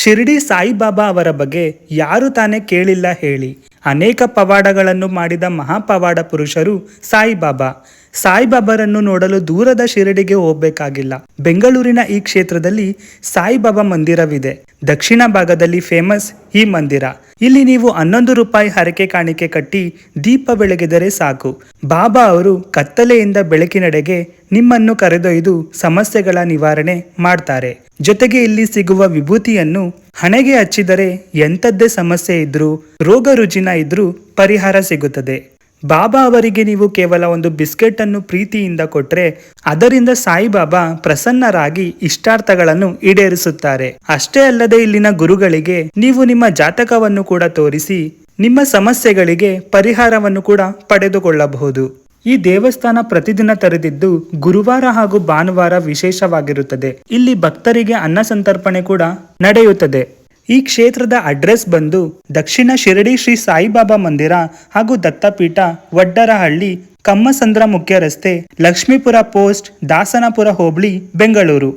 ಶಿರ್ಡಿ ಸಾಯಿಬಾಬಾ ಅವರ ಬಗ್ಗೆ ಯಾರು ತಾನೇ ಕೇಳಿಲ್ಲ ಹೇಳಿ. ಅನೇಕ ಪವಾಡಗಳನ್ನು ಮಾಡಿದ ಮಹಾಪವಾಡ ಪುರುಷರು ಸಾಯಿಬಾಬಾ. ಸಾಯಿಬಾಬಾರನ್ನು ನೋಡಲು ದೂರದ ಶಿರಡಿಗೆ ಹೋಗಬೇಕಾಗಿಲ್ಲ. ಬೆಂಗಳೂರಿನ ಈ ಕ್ಷೇತ್ರದಲ್ಲಿ ಸಾಯಿಬಾಬಾ ಮಂದಿರವಿದೆ. ದಕ್ಷಿಣ ಭಾಗದಲ್ಲಿ ಫೇಮಸ್ ಈ ಮಂದಿರ. ಇಲ್ಲಿ ನೀವು ಹನ್ನೊಂದು ರೂಪಾಯಿ ಹರಕೆ ಕಾಣಿಕೆ ಕಟ್ಟಿ ದೀಪ ಬೆಳಗಿದರೆ ಸಾಕು. ಬಾಬಾ ಅವರು ಕತ್ತಲೆಯಿಂದ ಬೆಳಕಿನೆಡೆಗೆ ನಿಮ್ಮನ್ನು ಕರೆದೊಯ್ದು ಸಮಸ್ಯೆಗಳ ನಿವಾರಣೆ ಮಾಡ್ತಾರೆ. ಜೊತೆಗೆ ಇಲ್ಲಿ ಸಿಗುವ ವಿಭೂತಿಯನ್ನು ಹಣೆಗೆ ಹಚ್ಚಿದರೆ ಎಂಥದ್ದೇ ಸಮಸ್ಯೆ ಇದ್ರೂ ರೋಗ ರುಜಿನ ಇದ್ರೂ ಪರಿಹಾರ ಸಿಗುತ್ತದೆ. ಬಾಬಾ ಅವರಿಗೆ ನೀವು ಕೇವಲ ಒಂದು ಬಿಸ್ಕೆಟ್ ಅನ್ನು ಪ್ರೀತಿಯಿಂದ ಕೊಟ್ರೆ ಅದರಿಂದ ಸಾಯಿಬಾಬಾ ಪ್ರಸನ್ನರಾಗಿ ಇಷ್ಟಾರ್ಥಗಳನ್ನು ಈಡೇರಿಸುತ್ತಾರೆ. ಅಷ್ಟೇ ಅಲ್ಲದೆ ಇಲ್ಲಿನ ಗುರುಗಳಿಗೆ ನೀವು ನಿಮ್ಮ ಜಾತಕವನ್ನು ಕೂಡ ತೋರಿಸಿ ನಿಮ್ಮ ಸಮಸ್ಯೆಗಳಿಗೆ ಪರಿಹಾರವನ್ನು ಕೂಡ ಪಡೆದುಕೊಳ್ಳಬಹುದು. ಈ ದೇವಸ್ಥಾನ ಪ್ರತಿದಿನ ತೆರೆದಿದ್ದು ಗುರುವಾರ ಹಾಗೂ ಭಾನುವಾರ ವಿಶೇಷವಾಗಿರುತ್ತದೆ. ಇಲ್ಲಿ ಭಕ್ತರಿಗೆ ಅನ್ನ ಸಂತರ್ಪಣೆ ಕೂಡ ನಡೆಯುತ್ತದೆ. ಈ ಕ್ಷೇತ್ರದ ಅಡ್ರೆಸ್ ಬಂದು ದಕ್ಷಿಣ ಶಿರಡಿ ಶ್ರೀ ಸಾಯಿಬಾಬಾ ಮಂದಿರ ಹಾಗೂ ದತ್ತಪೀಠ ವಡ್ಡರಹಳ್ಳಿ ಕಮ್ಮಸಂದ್ರ ಮುಖ್ಯ ರಸ್ತೆ ಲಕ್ಷ್ಮೀಪುರ ಪೋಸ್ಟ್ ದಾಸನಪುರ ಹೋಬಳಿ ಬೆಂಗಳೂರು.